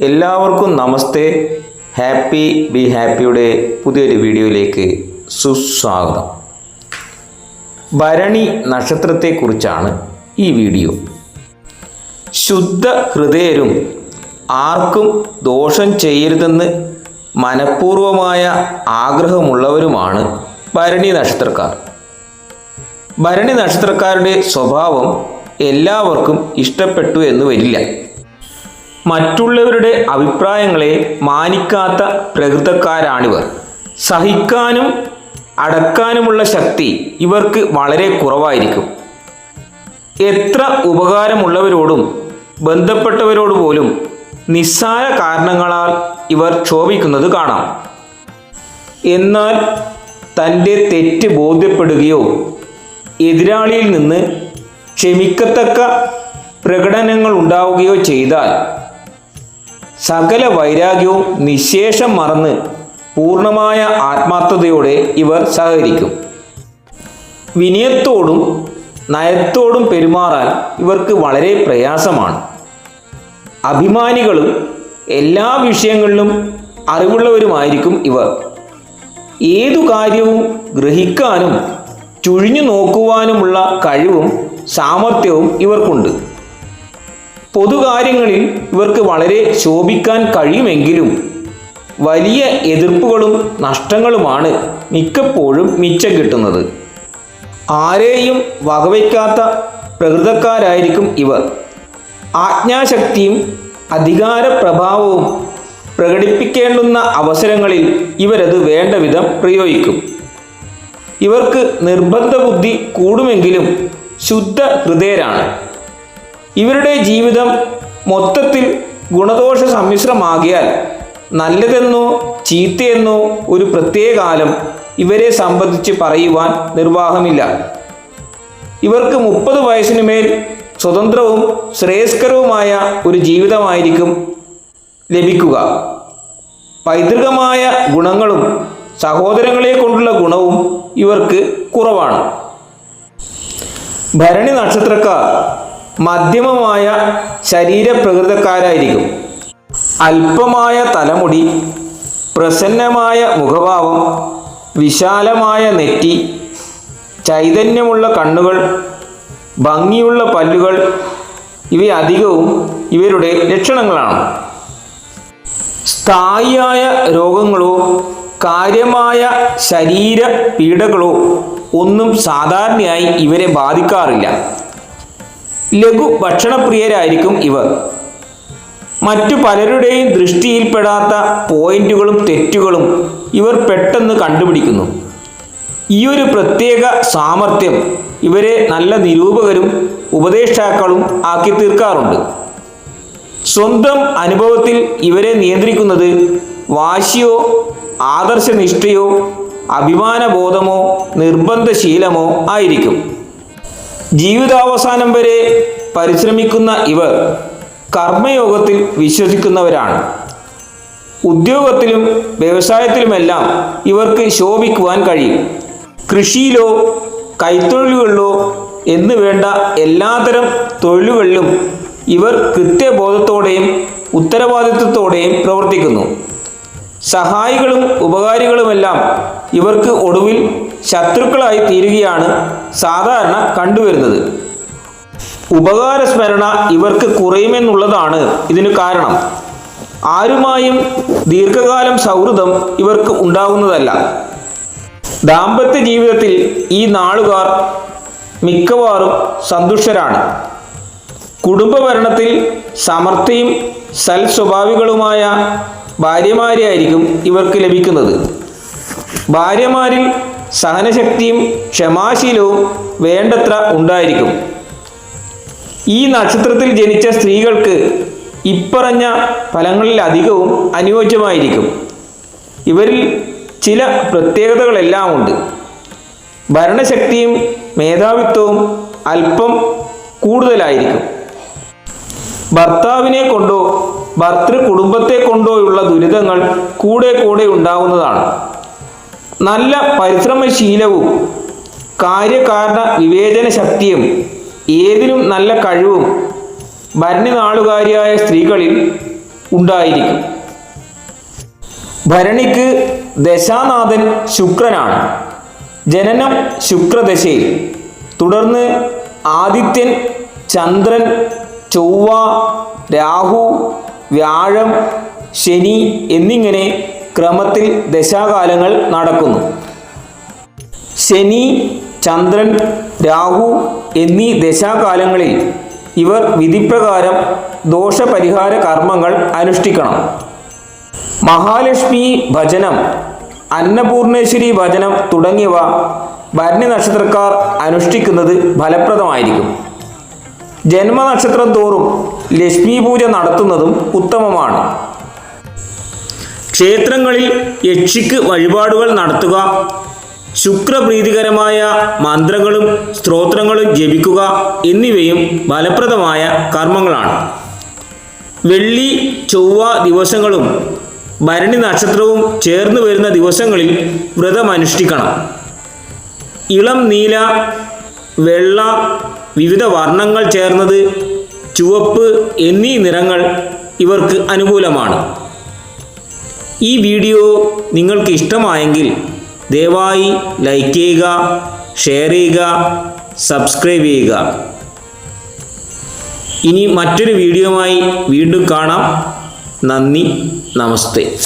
എല്ലാവർക്കും നമസ്തേ. Happy be ഹാപ്പിയുടെ പുതിയൊരു വീഡിയോയിലേക്ക് സുസ്വാഗതം. ഭരണി നക്ഷത്രത്തെക്കുറിച്ചാണ് ഈ വീഡിയോ. ശുദ്ധ ഹൃദയരും ആർക്കും ദോഷം ചെയ്യരുതെന്ന് മനഃപൂർവമായ ആഗ്രഹമുള്ളവരുമാണ് ഭരണി നക്ഷത്രക്കാർ. ഭരണി നക്ഷത്രക്കാരുടെ സ്വഭാവം എല്ലാവർക്കും ഇഷ്ടപ്പെട്ടു എന്ന് വരില്ല. മറ്റുള്ളവരുടെ അഭിപ്രായങ്ങളെ മാനിക്കാത്ത പ്രകൃതക്കാരാണിവർ. സഹിക്കാനും അടക്കാനുമുള്ള ശക്തി ഇവർക്ക് വളരെ കുറവായിരിക്കും. എത്ര ഉപകാരമുള്ളവരോടും ബന്ധപ്പെട്ടവരോട് പോലും നിസ്സാര കാരണങ്ങളാൽ ഇവർ ക്ഷോഭിക്കുന്നത് കാണാം. എന്നാൽ തന്റെ തെറ്റ് ബോധ്യപ്പെടുകയോ എതിരാളിയിൽ നിന്ന് ക്ഷമിക്കത്തക്ക പ്രകടനങ്ങൾ ഉണ്ടാവുകയോ ചെയ്താൽ സകല വൈരാഗ്യവും നിശേഷം മറന്ന് പൂർണമായ ആത്മാർത്ഥതയോടെ ഇവർ സഹകരിക്കും. വിനയത്തോടും നയത്തോടും പെരുമാറാൻ ഇവർക്ക് വളരെ പ്രയാസമാണ്. അഭിമാനികളും എല്ലാ വിഷയങ്ങളിലും അറിവുള്ളവരുമായിരിക്കും ഇവർ. ഏതു കാര്യവും ഗ്രഹിക്കാനും ചുഴിഞ്ഞു നോക്കുവാനുമുള്ള കഴിവും സാമർഥ്യവും ഇവർക്കുണ്ട്. പൊതുകാര്യങ്ങളിൽ ഇവർക്ക് വളരെ ശോഭിക്കാൻ കഴിയുമെങ്കിലും വലിയ എതിർപ്പുകളും നഷ്ടങ്ങളുമാണ് മിക്കപ്പോഴും മിച്ചം കിട്ടുന്നത്. ആരെയും വകവയ്ക്കാത്ത പ്രകൃതക്കാരായിരിക്കും ഇവർ. ആജ്ഞാശക്തിയും അധികാര പ്രഭാവവും പ്രകടിപ്പിക്കേണ്ടുന്ന അവസരങ്ങളിൽ ഇവരത് വേണ്ട വിധം പ്രയോഗിക്കും. ഇവർക്ക് നിർബന്ധ ബുദ്ധി കൂടുമെങ്കിലും ശുദ്ധ ഹൃദയരാണ്. ഇവരുടെ ജീവിതം മൊത്തത്തിൽ ഗുണദോഷ സമ്മിശ്രമാകിയാൽ നല്ലതെന്നോ ചീത്തയെന്നോ ഒരു പ്രത്യേകാലം ഇവരെ സംബന്ധിച്ച് പറയുവാൻ നിർവാഹമില്ല. ഇവർക്ക് മുപ്പത് വയസ്സിനുമേൽ സ്വതന്ത്രവും ശ്രേയസ്കരവുമായ ഒരു ജീവിതമായിരിക്കും ലഭിക്കുക. പൈതൃകമായ ഗുണങ്ങളും സഹോദരങ്ങളെ കൊണ്ടുള്ള ഗുണവും ഇവർക്ക് കുറവാണ്. ഭരണി നക്ഷത്രക്കാർ മധ്യമമായ ശരീരപ്രകൃതക്കാരായിരിക്കും. അല്പമായ തലമുടി പ്രസന്നമായ മുഖഭാവം വിശാലമായ നെറ്റി ചൈതന്യമുള്ള കണ്ണുകൾ ഭംഗിയുള്ള പല്ലുകൾ ഇവ അധികവും ഇവരുടെ ലക്ഷണങ്ങളാണ്. സ്ഥായിയായ രോഗങ്ങളോ കാര്യമായ ശരീര പീഡകളോ ഒന്നും സാധാരണയായി ഇവരെ ബാധിക്കാറില്ല. ലഘു ഭക്ഷണപ്രിയരായിരിക്കും ഇവർ. മറ്റു പലരുടെയും ദൃഷ്ടിയിൽപ്പെടാത്ത പോയിന്റുകളും തെറ്റുകളും ഇവർ പെട്ടെന്ന് കണ്ടുപിടിക്കുന്നു. ഈ ഒരു പ്രത്യേക സാമർഥ്യം ഇവരെ നല്ല നിരൂപകരും ഉപദേഷ്ടാക്കളും ആക്കി തീർക്കാറുണ്ട്. സ്വന്തം അനുഭവത്തിൽ ഇവരെ നിയന്ത്രിക്കുന്നത് വാശിയോ ആദർശനിഷ്ഠയോ അഭിമാനബോധമോ നിർബന്ധശീലമോ ആയിരിക്കും. ജീവിതാവസാനം വരെ പരിശ്രമിക്കുന്ന ഇവർ കർമ്മയോഗത്തിൽ വിശ്വസിക്കുന്നവരാണ്. ഉദ്യോഗത്തിലും വ്യവസായത്തിലുമെല്ലാം ഇവർക്ക് ശോഭിക്കുവാൻ കഴിയും. കൃഷിയിലോ കൈത്തൊഴിലുകളിലോ എന്ന് വേണ്ട എല്ലാതരം തൊഴിലുകളിലും ഇവർ കൃത്യബോധത്തോടെയും ഉത്തരവാദിത്വത്തോടെയും പ്രവർത്തിക്കുന്നു. സഹായികളും ഉപകാരികളുമെല്ലാം ഇവർക്ക് ഒടുവിൽ ശത്രുക്കളായി തീരുകയാണ് സാധാരണ കണ്ടുവരുന്നത്. ഉപകാരസ്മരണ ഇവർക്ക് കുറയുമെന്നുള്ളതാണ് ഇതിന് കാരണം. ആരുമായും ദീർഘകാലം സൗഹൃദം ഇവർക്ക് ഉണ്ടാകുന്നതല്ല ദാമ്പത്യ ജീവിതത്തിൽ ഈ നാളുകാർ മിക്കവാറും സന്തുഷ്ടരാണ്. കുടുംബഭരണത്തിൽ സമർത്ഥയും സൽസ്വഭാവികളുമായ ഭാര്യമാരെയായിരിക്കും ഇവർക്ക് ലഭിക്കുന്നത്. ഭാര്യമാരിൽ സഹനശക്തിയും ക്ഷമാശീലവും വേണ്ടത്ര ഉണ്ടായിരിക്കും. ഈ നക്ഷത്രത്തിൽ ജനിച്ച സ്ത്രീകൾക്ക് ഇപ്പറഞ്ഞ ഫലങ്ങളിൽ അധികവും അനുയോജ്യമായിരിക്കും. ഇവരിൽ ചില പ്രത്യേകതകളെല്ലാം ഉണ്ട്. ഭരണശക്തിയും മേധാവിത്വവും അല്പം കൂടുതലായിരിക്കും. ഭർത്താവിനെ കൊണ്ടോ ഭർത്തൃ കുടുംബത്തെ കൊണ്ടോയുള്ള ദുരിതങ്ങൾ കൂടെ കൂടെ ഉണ്ടാവുന്നതാണ്. നല്ല പരിശ്രമശീലവും കാര്യകാരണ വിവേചന ശക്തിയും ഏതിനും നല്ല കഴിവും ഭരണനാളുകാരിയായ സ്ത്രീകളിൽ ഉണ്ടായിരിക്കും. ഭരണിക്ക് ദശാനാഥൻ ശുക്രനാണ്. ജനനം ശുക്രദശയിൽ. തുടർന്ന് ആദിത്യൻ ചന്ദ്രൻ ചൊവ്വ രാഹു വ്യാഴം ശനി എന്നിങ്ങനെ ക്രമത്തിൽ ദശാകാലങ്ങൾ നടക്കുന്നു. ശനി ചന്ദ്രൻ രാഹു എന്നീ ദശാകാലങ്ങളിൽ ഇവർ വിധിപ്രകാരം ദോഷപരിഹാര കർമ്മങ്ങൾ അനുഷ്ഠിക്കണം. മഹാലക്ഷ്മി ഭജനം അന്നപൂർണേശ്വരി ഭജനം തുടങ്ങിയവ ഭരണി നക്ഷത്രക്കാർ അനുഷ്ഠിക്കുന്നത് ഫലപ്രദമായിരിക്കും. ജന്മനക്ഷത്രം തോറും ലക്ഷ്മി പൂജ നടത്തുന്നതും ഉത്തമമാണ്. ക്ഷേത്രങ്ങളിൽ യക്ഷിക്ക് വഴിപാടുകൾ നടത്തുക. ശുക്രപ്രീതികരമായ മന്ത്രങ്ങളും സ്ത്രോത്രങ്ങളും ജപിക്കുക എന്നിവയും ഫലപ്രദമായ കർമ്മങ്ങളാണ്. വെള്ളി ചൊവ്വ ദിവസങ്ങളും ഭരണി നക്ഷത്രവും ചേർന്ന് വരുന്ന ദിവസങ്ങളിൽ വ്രതമനുഷ്ഠിക്കണം ഇളം നീല വെള്ള വിവിധ വർണങ്ങൾ ചേർന്നത് ചുവപ്പ് എന്നീ നിറങ്ങൾ ഇവർക്ക് അനുകൂലമാണ്. ഈ വീഡിയോ നിങ്ങൾക്ക് ഇഷ്ടമായെങ്കിൽ ദയവായി ലൈക്ക് ചെയ്യുക ഷെയർ ചെയ്യുക സബ്സ്ക്രൈബ് ചെയ്യുക. ഇനി മറ്റൊരു വീഡിയോയുമായി വീണ്ടും കാണാം. നന്ദി നമസ്തേ.